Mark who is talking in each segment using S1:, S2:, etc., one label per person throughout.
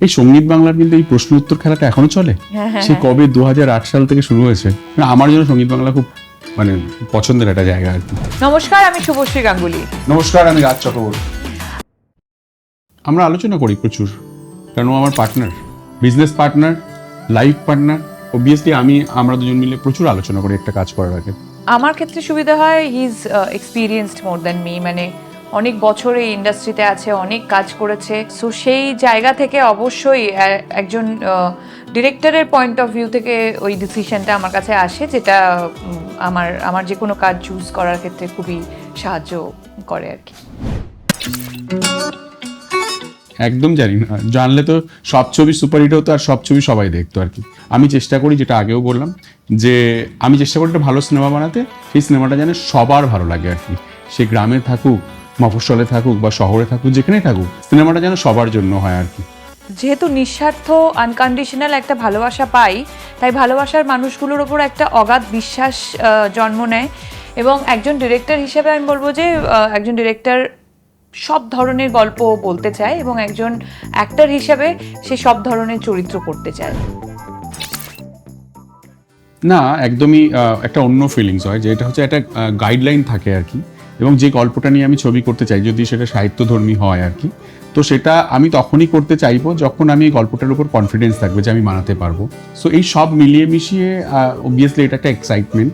S1: এই সংগীত বাংলার কিন্তু এই প্রশ্ন উত্তর খেলাটা এখনও চলে?
S2: হ্যাঁ, হ্যাঁ,
S1: সে কবে দু সাল থেকে শুরু হয়েছে? মানে আমার জন্য সংগীত বাংলা খুব মানে পছন্দের একটা জায়গা আর কি।
S2: নমস্কার আমি শুভশ্রী গাঙ্গুলি।
S1: নমস্কার আমি রাজ চক্রবর্তী। আমরা আলোচনা করি প্রচুর কারণ ও আমার partner business partner life partner obviously আমি আমরা দুজন মিলে প্রচুর আলোচনা করি একটা কাজ করার আগে।
S2: আমার ক্ষেত্রে সুবিধা হয় he is experienced more than me মানে অনেক বছর এই ইন্ডাস্ট্রিতে আছে, অনেক কাজ করেছে। সো সেই জায়গা থেকে অবশ্যই একজন ডিরেক্টরের পয়েন্ট অফ ভিউ থেকে ওই ডিসিশনটা আমার কাছে আসে, যেটা আমার আমার যে কোনো কাজ চুজ করার ক্ষেত্রে খুবই সাহায্য করে আর কি।
S1: একদম জানি না। জানলে তো সব ছবি সুপারহিট হতো আর সব ছবি সবাই দেখতো আর কি। আমি চেষ্টা করি, যেটা আগেও বললাম, যে আমি চেষ্টা করি একটা ভালো সিনেমা বানাতে, সেই সিনেমাটা যেন সবার ভালো লাগে আর কি। সে গ্রামে থাকুক মফস্বলে থাকুক বা শহরে থাকুক যেখানেই থাকুক সিনেমাটা যেন সবার জন্য হয় আর কি।
S2: যেহেতু নিঃস্বার্থ আনকন্ডিশনাল একটা ভালোবাসা পাই তাই ভালোবাসার মানুষগুলোর ওপর একটা অগাধ বিশ্বাস জন্ম নেয়। এবং একজন ডিরেক্টর হিসেবে আমি বলব যে একজন ডিরেক্টর সব ধরনের গল্প বলতে চায় এবং একজন অ্যাক্টর হিসেবে সে সব ধরনের চরিত্র করতে চায়।
S1: না একদমই একটা অন্য ফিলিংস হয় যে এটা হচ্ছে একটা গাইডলাইন থাকে আর কি। এবং যে গল্পটা নিয়ে আমি ছবি করতে চাই যদি সেটা সাহিত্যধর্মী হয় আর কি তো সেটা আমি তখনই করতে চাইব যখন আমি এই গল্পটার উপর কনফিডেন্স থাকবে যে আমি বানাতে পারব। সো এই সব মিলিয়ে মিশিয়ে অবভিয়াসলি এটা একটা এক্সাইটমেন্ট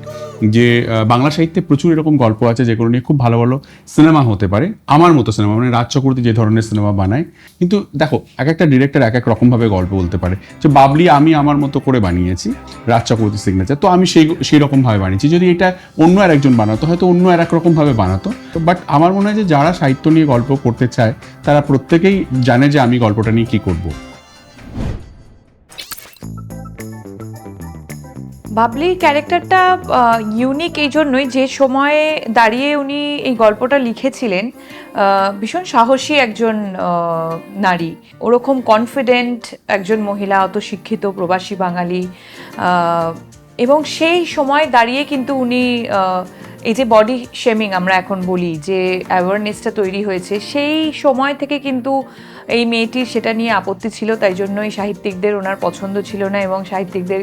S1: যে বাংলা সাহিত্যে প্রচুর এরকম গল্প আছে যেগুলো নিয়ে খুব ভালো ভালো সিনেমা হতে পারে। আমার মতো সিনেমা মানে রাজ চক্রবর্তী যে ধরনের সিনেমা বানায়। কিন্তু দেখো, এক একটা ডিরেক্টর এক এক রকমভাবে গল্প বলতে পারে। যে, বাবলি, আমি আমার মতো করে বানিয়েছি রাজ চক্রবর্তী সিগনেচার তো আমি সেই সেই রকমভাবে বানিয়েছি। যদি এটা অন্য আর একজন বানাতো, হয়তো অন্য আর এক রকমভাবে বানাতো। বাট আমার মনে হয় যে, যারা সাহিত্য নিয়ে গল্প করতে চায়, তারা প্রত্যেকেই জানে যে আমি গল্পটা নিয়ে কী করব।
S2: বাবলির ক্যারেক্টারটা ইউনিক এই জন্যই যে সময়ে দাঁড়িয়ে উনি এই গল্পটা লিখেছিলেন ভীষণ সাহসী একজন নারী। ওরকম কনফিডেন্ট একজন মহিলা অত শিক্ষিত প্রবাসী বাঙালি এবং সেই সময় দাঁড়িয়ে কিন্তু উনি এই যে বডি শেমিং আমরা এখন বলি, যে অ্যাওয়ারনেসটা তৈরি হয়েছে, সেই সময় থেকে কিন্তু এই মেয়েটির সেটা নিয়ে আপত্তি ছিল, তাই জন্যই সাহিত্যিকদের ওনার পছন্দ ছিল না এবং সাহিত্যিকদের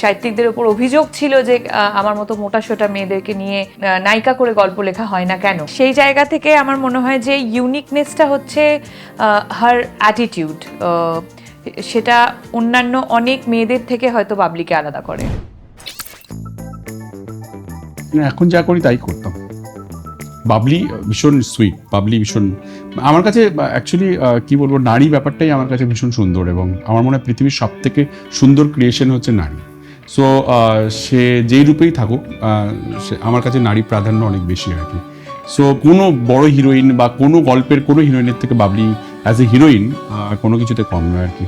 S2: সাহিত্যিকদের ওপর অভিযোগ ছিল যে আমার মতো মোটাসোটা মেয়েদেরকে নিয়ে নায়িকা করে গল্প লেখা হয় না কেন? সেই জায়গা থেকে আমার মনে হয় যে ইউনিকনেসটা হচ্ছে হার অ্যাটিটিউড সেটা অন্যান্য অনেক মেয়েদের থেকে হয়তো বাবলিকে আলাদা করে।
S1: এখন যা করি তাই করতাম। বাবলি ভীষণ সুইট বাবলি ভীষণ, আমার কাছে অ্যাকচুয়ালি কি বলব, নারী ব্যাপারটাই আমার কাছে ভীষণ সুন্দর এবং আমার মনে হয় পৃথিবীর সব থেকে সুন্দর ক্রিয়েশন হচ্ছে নারী। সো সে যেই রূপেই থাকুক সে, আমার কাছে নারী প্রাধান্য অনেক বেশি আর কি। সো কোনো বড় হিরোইন বা কোনো গল্পের কোনো হিরোইনের থেকে বাবলি অ্যাজ এ হিরোইন কোনো কিছুতে কম নয় আর কি।